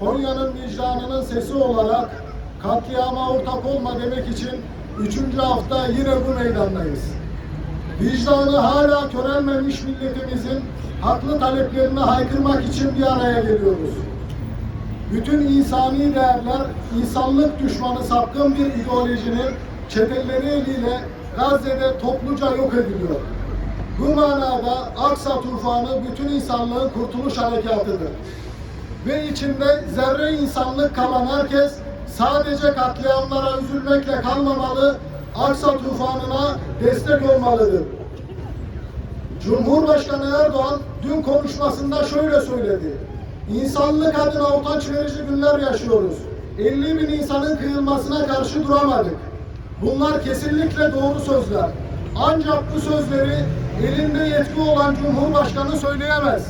Konya'nın vicdanının sesi olarak katliama ortak olma demek için üçüncü hafta yine bu meydandayız. Vicdanı hala körelmemiş milletimizin haklı taleplerini haykırmak için bir araya geliyoruz. Bütün insani değerler, insanlık düşmanı sapkın bir ideolojinin çeteleri eliyle Gazze'de topluca yok ediliyor. Bu manada Aksa tufanı bütün insanlığın kurtuluş harekatıdır ve içinde zerre insanlık kalan herkes sadece katliamlara üzülmekle kalmamalı, Aksa tufanına destek olmalıdır. Cumhurbaşkanı Erdoğan dün konuşmasında şöyle söyledi. İnsanlık adına utanç verici günler yaşıyoruz. 50 bin insanın kıyılmasına karşı duramadık. Bunlar kesinlikle doğru sözler. Ancak bu sözleri elinde yetki olan Cumhurbaşkanı söyleyemez.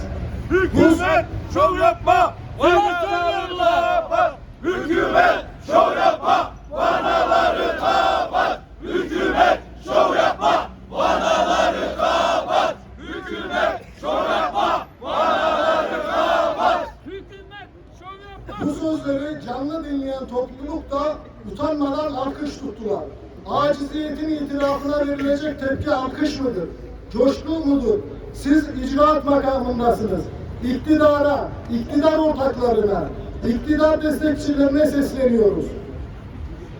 Hükümet şov yapma, vanaları kapat. Hükümet şov yapma, vanaları kapat. Hükümet şov yapma, vanaları kapat. Hükümet şov yapma, vanaları kapat. Hükümet şov yapma. Bu sözleri canlı dinleyen topluluk da utanmadan alkış tuttular. Aciziyetin itirafına verilecek tepki alkış mıdır? Coşku mudur? Siz icraat makamındasınız. İktidara, iktidar ortaklarına, iktidar destekçilerine sesleniyoruz.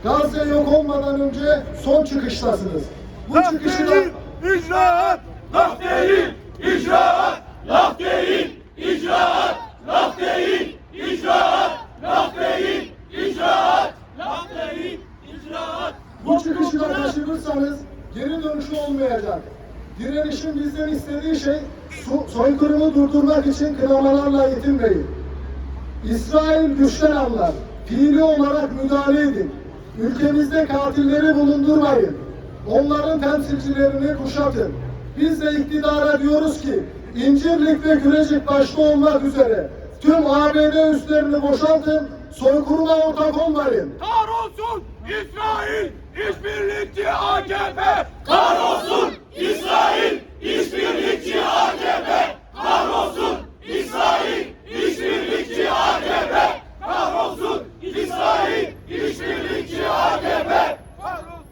Gazze yok olmadan önce son çıkıştasınız. Bu Laf çıkışı da değil, icraat. Laf değil, icraat. Laf değil, icraat. Laf değil, icraat. Laf değil, icraat. Laf değil, icraat. Bu çıkışı da kaçırırsanız geri dönüşü olmayacak. Direnişin bizden istediği şey soykırımı durdurmak için kınamalarla yetinmeyin. İsrail güçten anlar. Fiili olarak müdahale edin. Ülkemizde katilleri bulundurmayın. Onların temsilcilerini kuşatın. Biz de iktidara diyoruz ki İncirlik ve Gürecik başta olmak üzere tüm ABD üslerini boşaltın, soykırıma ortak olmayın. Kahrolsun İsrail işbirlikçi AKP. Kahrolsun İsrail işbirlikçi AKP. Kahrolsun İsrail işbirlikçi AKP. Kahrolsun İsrail işbirlikçi AKP. Kahrolsun.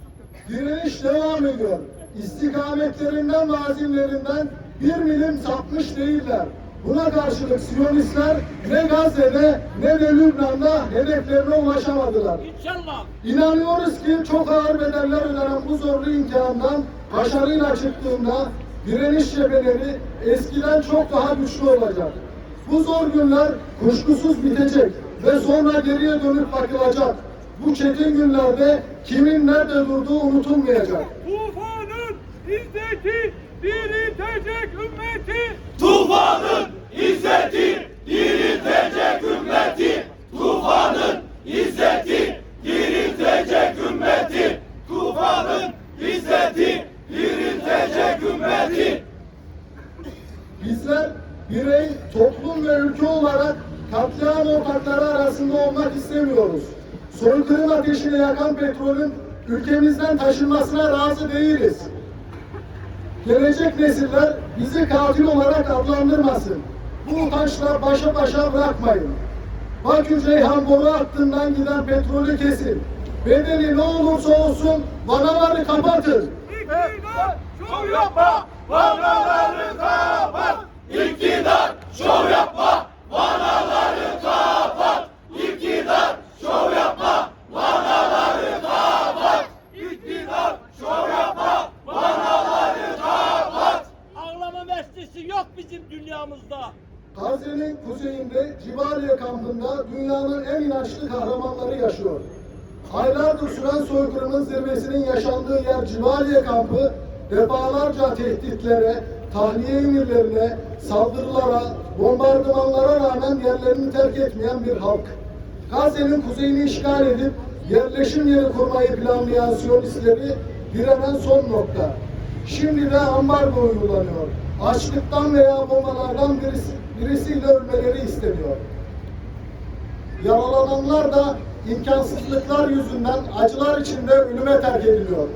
Direniş devam ediyor. İstikametlerinden ve azimlerinden bir milim sapmış değiller. Buna karşılık Siyonistler ne Gazze'de ne de Lübnan'da hedeflerine ulaşamadılar. İnşallah. İnanıyoruz ki çok ağır bedeller ödenen bu zorlu imtihandan başarıyla çıktığında direniş cepheleri eskiden çok daha güçlü olacak. Bu zor günler kuşkusuz bitecek ve sonra geriye dönüp bakılacak. Bu çetin günlerde kimin nerede durduğu unutulmayacak. Tufanın izzeti diriltecek ümmeti. Tufanın izzeti diriltecek ümmeti. Tufanın izzeti diriltecek ümmeti. Tufanın izzeti diriltecek ümmeti. Bizler birey, toplum ve ülke olarak katliam ortakları arasında olmak istemiyoruz. Soykırım ateşini yakan petrolün ülkemizden taşınmasına razı değiliz. Gelecek nesiller bizi katil olarak adlandırmasın. Bu utançla başa başa bırakmayın. Bakü Ceyhan boru hattından giden petrolü kesin. Bedeli ne olursa olsun vanaları kapatın. İktidar şov yapma, vanaları kapat. İktidar şov yapma, vanaları kapat. İktidar şov yapma, vanaları kapat. İktidar şov yapma, vanaları kapat. Ağlama meslesi yok bizim dünyamızda. Gazze'nin kuzeyinde Cibaliye kampında dünyanın en inançlı kahramanları yaşıyor. Aylardır süren soykırımın zirvesinin yaşandığı yer Cibaliye kampı defalarca tehditlere, tahliye emirlerine, saldırılara, bombardımanlara rağmen yerlerini terk etmeyen bir halk. Gazze'nin kuzeyini işgal edip yerleşim yeri kurmayı planlayan Siyonistleri direnen son nokta. Şimdi de ambargo uygulanıyor. Açlıktan veya bombalardan birisi, birisiyle ölmeleri isteniyor. Yaralananlar da imkansızlıklar yüzünden acılar içinde ölüme terk ediliyor.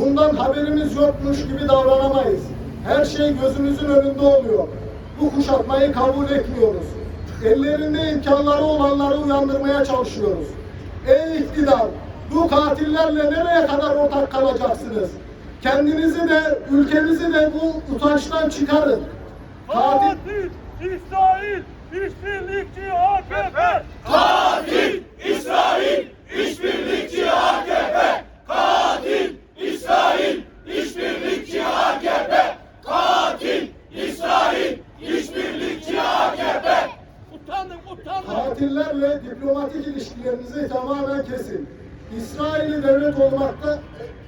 Bundan haberimiz yokmuş gibi davranamayız. Her şey gözümüzün önünde oluyor. Bu kuşatmayı kabul etmiyoruz. ellerinde imkanları olanları uyandırmaya çalışıyoruz. Ey iktidar, bu katillerle nereye kadar ortak kalacaksınız? Kendinizi de, ülkemizi de bu utançtan çıkarın. Katil, Katil İsrail işbirlikçi AKP. Katil İsrail işbirlikçi AKP. Katil İsrail işbirlikçi AKP. Katil İsrail işbirlikçi AKP. Utanın utanın. katillerle diplomatik ilişkilerinizi tamamen kesin. İsrail'i devlet olmakta,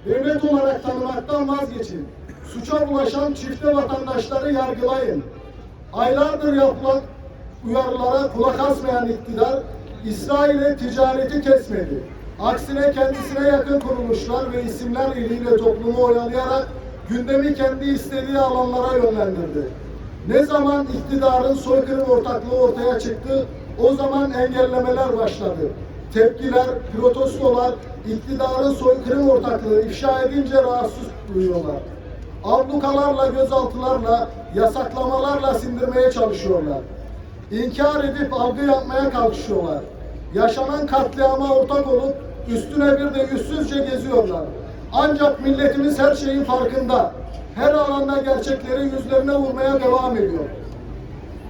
devlet olarak tanımaktan vazgeçin. Suça bulaşan çifte vatandaşları yargılayın. Aylardır yapılan uyarılara kulak asmayan iktidar, İsrail'e ticareti kesmedi. Aksine kendisine yakın kuruluşlar ve isimler eliyle toplumu oyalayarak gündemi kendi istediği alanlara yönlendirdi. Ne zaman iktidarın soykırım ortaklığı ortaya çıktı, o zaman engellemeler başladı. Tepkiler, protestolar, iktidarın soykırım ortaklığı ifşa edince rahatsız duyuyorlar. Ablukalarla, gözaltılarla, yasaklamalarla sindirmeye çalışıyorlar. İnkar edip algı yapmaya kalkışıyorlar. Yaşanan katliama ortak olup üstüne bir de yüzsüzce geziyorlar. Ancak milletimiz her şeyin farkında. Her alanda gerçekleri yüzlerine vurmaya devam ediyor.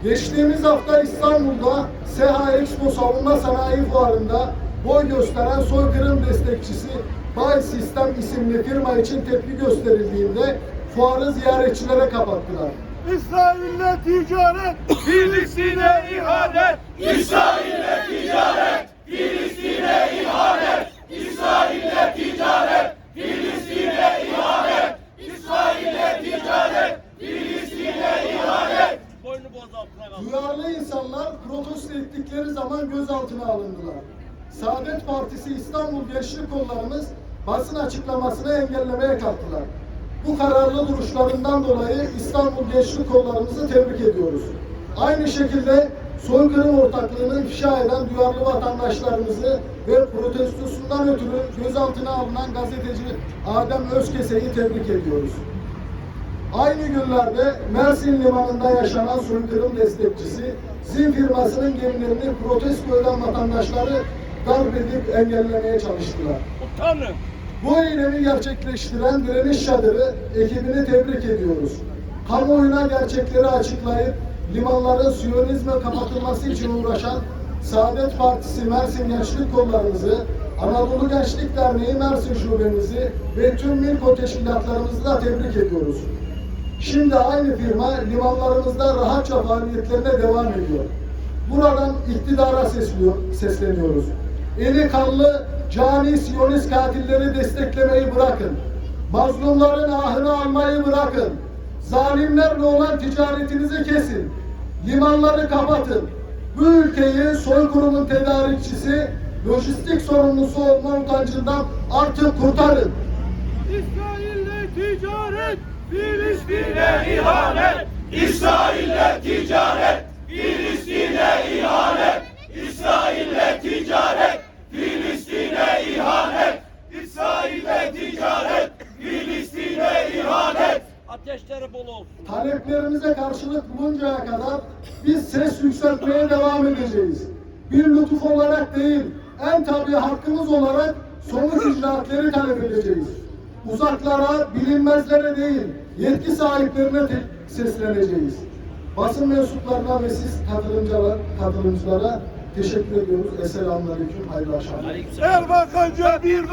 Geçtiğimiz hafta İstanbul'da SEHA Expo Savunma Sanayi Fuarı'nda boy gösteren soykırım destekçisi Bay Sistem isimli firma için tepki gösterildiğinde fuarı ziyaretçilere kapattılar. İsrail'le ticaret, Filistin'e ihanet. İsrail'le ticaret, Filistin'e ihanet. İsrail'le ticaret, Filistin'e ihanet. İsrail'le ticaret, Filistin'e ihanet. Boynu bozaltına kaldı. Duyarlı insanlar protesto ettikleri zaman gözaltına alındılar. Saadet Partisi İstanbul Gençlik Kollarımız basın açıklamasını engellemeye kalktılar. Bu kararlı duruşlarından dolayı İstanbul Gençlik Kollarımızı tebrik ediyoruz. Aynı şekilde soykırım ortaklığını ifşa eden duyarlı vatandaşlarımızı ve protestosundan ötürü gözaltına alınan gazeteci Adem Özkese'yi tebrik ediyoruz. Aynı günlerde Mersin limanında yaşanan soykırım destekçisi ZİM firmasının gemilerini protesto eden vatandaşları darp edip engellemeye çalıştılar. Utanın. Bu eylemi gerçekleştiren Direniş Çadırı ekibini tebrik ediyoruz. Kamuoyuna gerçekleri açıklayıp limanların Siyonizme kapatılması için uğraşan Saadet Partisi Mersin Gençlik Kollarımızı, Anadolu Gençlik Derneği Mersin Şubemizi ve tüm Milko teşkilatlarımızı da tebrik ediyoruz. Şimdi aynı firma limanlarımızda rahatça faaliyetlerine devam ediyor. Buradan iktidara sesliyor, sesleniyoruz. Eli kanlı cani siyonist katilleri desteklemeyi bırakın. Mazlumların ahını almayı bırakın. Zalimlerle olan ticaretinizi kesin. Limanları kapatın. Bu ülkeyi soykırımın tedarikçisi, lojistik sorumlusu olma utancından artık kurtarın. İsrail'le ticaret, Filistin'e ihanet. İsrail'le ticaret, Filistin'e ihanet. İsrail'le ticaret, Filistin'e ihanet. İsrail'le ticaret, Filistin'e ihanet. Ateşleri bol olsun. Taleplerimize karşılık buluncaya kadar biz ses yükseltmeye devam edeceğiz. Bir lütuf olarak değil, en tabi hakkımız olarak somut icraatleri talep edeceğiz. Uzaklara, bilinmezlere değil, yetki sahiplerine te- sesleneceğiz. Basın mensuplarına ve siz katılımcılar, katılımcılara teşekkür ediyoruz. Esselamu Aleyküm, hayırlı akşamlar. Erbakanca bir